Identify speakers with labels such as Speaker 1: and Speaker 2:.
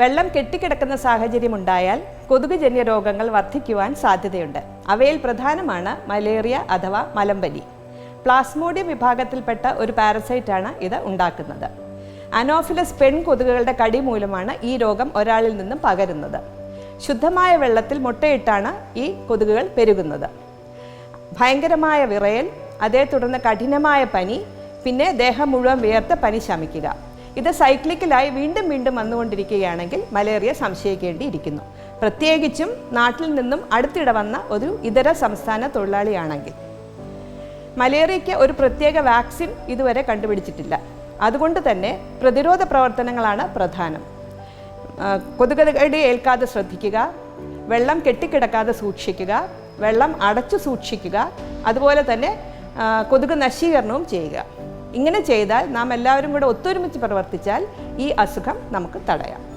Speaker 1: വെള്ളം കെട്ടിക്കിടക്കുന്ന സാഹചര്യം ഉണ്ടായാൽ കൊതുകുജന്യ രോഗങ്ങൾ വർദ്ധിക്കുവാൻ സാധ്യതയുണ്ട്. അവയിൽ പ്രധാനമാണ് മലേറിയ അഥവാ മലമ്പനി. പ്ലാസ്മോഡിയം വിഭാഗത്തിൽപ്പെട്ട ഒരു പാരസൈറ്റാണ് ഇത് ഉണ്ടാക്കുന്നത്. അനോഫിലസ് പെൺകൊതുകുകളുടെ കടി മൂലമാണ് ഈ രോഗം ഒരാളിൽ നിന്നും പകരുന്നത്. ശുദ്ധമായ വെള്ളത്തിൽ മുട്ടയിട്ടാണ് ഈ കൊതുകുകൾ പെരുകുന്നത്. ഭയങ്കരമായ വിറയൽ അതേ തുടർന്ന് കഠിനമായ പനി പിന്നെ ദേഹം മുഴുവൻ വിയർത്ത് പനി ശമിക്കുക. ഇത് സൈക്ലിക്കലായി വീണ്ടും വീണ്ടും വന്നുകൊണ്ടിരിക്കുകയാണെങ്കിൽ മലേറിയ സംശയിക്കേണ്ടിയിരിക്കുന്നു. പ്രത്യേകിച്ചും നാട്ടിൽ നിന്നും അടുത്തിടെ വന്ന ഒരു ഇതര സംസ്ഥാന തൊഴിലാളിയാണെങ്കിൽ. മലേറിയയ്ക്ക് ഒരു പ്രത്യേക വാക്സിൻ ഇതുവരെ കണ്ടുപിടിച്ചിട്ടില്ല. അതുകൊണ്ട് തന്നെ പ്രതിരോധ പ്രവർത്തനങ്ങളാണ് പ്രധാനം. കൊതുകടി ഏൽക്കാതെ ശ്രദ്ധിക്കുക വെള്ളം കെട്ടിക്കിടക്കാതെ സൂക്ഷിക്കുക വെള്ളം അടച്ചു സൂക്ഷിക്കുക അതുപോലെ തന്നെ കൊതുക് നശീകരണവും ചെയ്യുക. ഇങ്ങനെ ചെയ്താൽ നാം എല്ലാവരും കൂടെ ഒത്തൊരുമിച്ച് പ്രവർത്തിച്ചാൽ ഈ അസുഖം നമുക്ക് തടയാം.